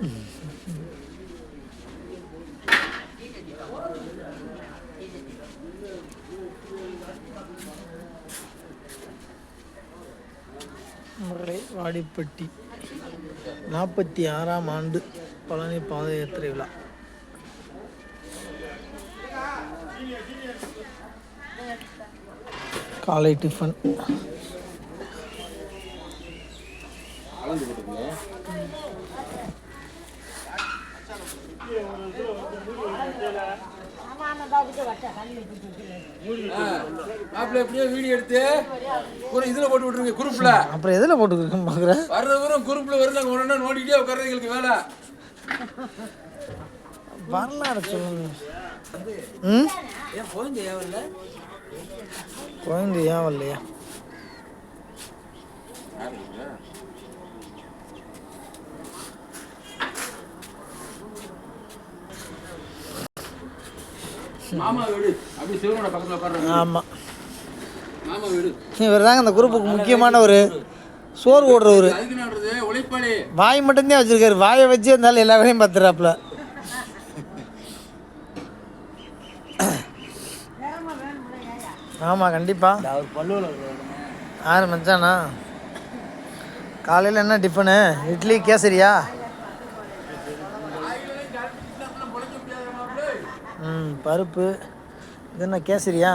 முறை வாடிப்பட்டி நாற்பத்தி ஆறாம் ஆண்டு பழனி பாத யாத்திரை விழா. காலை டிஃபன். மாப்பிள்ள எப்படியோ வீடியோ எடுத்து ஒரு இதுல போட்டு விட்டுருங்க குரூப்ல அப்புறம் எதில் போட்டுருக்கேன் பார்க்குறேன் வர்றது வரும் குரூப்ல வருது அங்க ஒண்ணு நோண்டிட்டே உட்கார்றது எங்களுக்கு வேலை. வரலாறு சொல்லுங்க. ம்? ஏன் குழந்தை ஏவல்ல குழந்தை ஏன் வரலையா? மாமா வீடு. அப்படி சிவனோட பக்கத்துல உட்கார்றாங்க ஆமாம் மாமா வீடு. இவர் தாங்க அந்த குரூப்புக்கு முக்கியமான ஒரு சோறு ஓடுறவர் வாய் மட்டும்தான் வச்சிருக்காரு. வாயை வச்சு இருந்தாலும் எல்லா வேலையும் பார்த்துறாப்புல. ஆமாம் கண்டிப்பாக அவர் பல்லுவில் யார் மச்சானா? காலையில் என்ன டிஃபனு? இட்லி கேசரியா? பருப்பு. இது என்ன கேசரியா?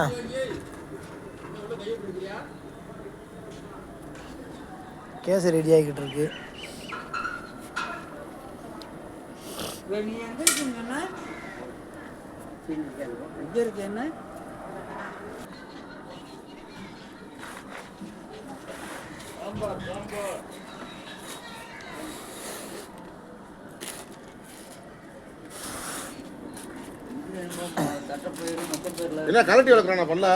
கேசரி ரெடி ஆகிக்கிட்டு இருக்கு. நீ எங்க என்ன கலட்டி வளர்க்குறானா பண்ணல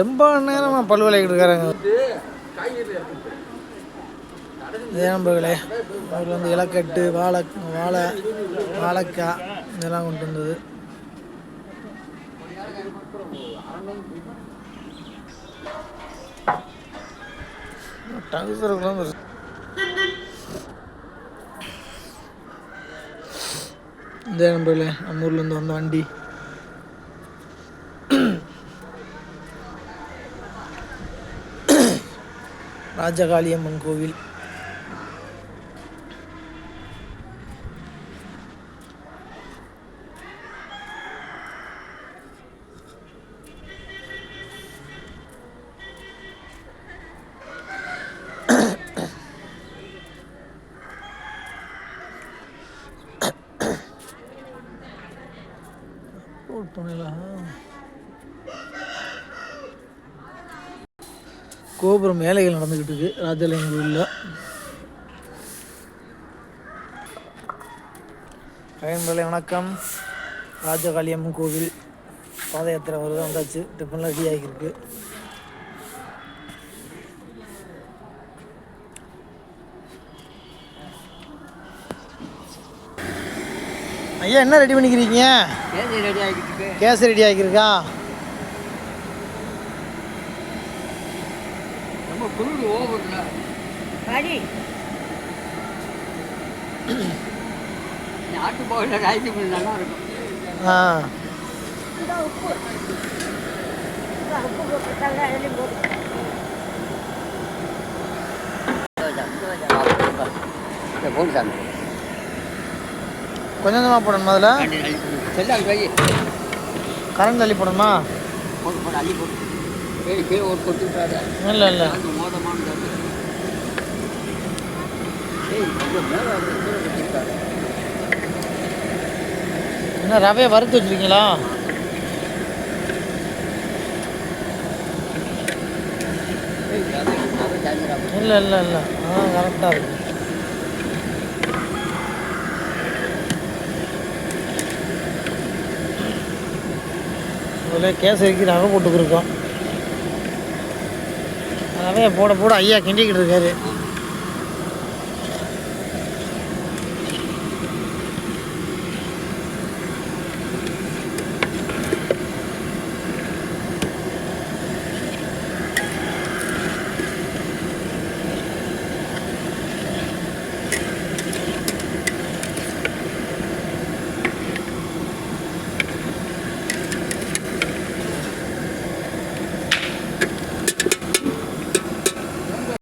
ரொம்ப நேரமாக பல் விளையாட்டு இருக்காருங்க. நண்பர்களே அவர் வந்து இலக்கட்டு வாழை வாழை வாழைக்காய் இதெல்லாம் கொண்டு வந்தது. டங்குசருக்குலாம் ஒரு இந்த நண்பர்களே நம்ம ஊர்லேருந்து வந்த வண்டி ராஜகாளியம்மன் கோவில் கோபுரம் வேலைகள் நடந்துக்கிட்டு இருக்கு. ராஜாலயம் கோவிலில் பயன்பாளை வணக்கம். ராஜகாளியம்மன் கோவில். பாத யாத்திரை வருது வந்தாச்சு. டிஃபன்லாம் ரெடி ஆகியிருக்கு. ஐயா என்ன ரெடி பண்ணிக்கிறீங்க? கேஸ் ரெடி ஆகியிருக்கா ரொம்ப குளிர் ஓவர்ல நாட்டு போகல ராய்ச்சி பண்ணி நல்லா இருக்கும் ஆ போன் சாமி. கொஞ்சம் கொஞ்சமாக போடணுமா அதில்? கரண்ட் போடணுமா? அள்ளி விட்டாரு இல்லை இல்லை. என்ன ரவையை வறுத்து வச்சுருக்கீங்களா? இல்லை இல்லை இல்லை. ஆ கரெக்டாக இருக்கு. அதில் கேசரிக்கு ரவை போட்டுக்கிருக்கோம். ரவையை போட போட ஐயா கிண்டிக்கிட்டு இருக்காரு.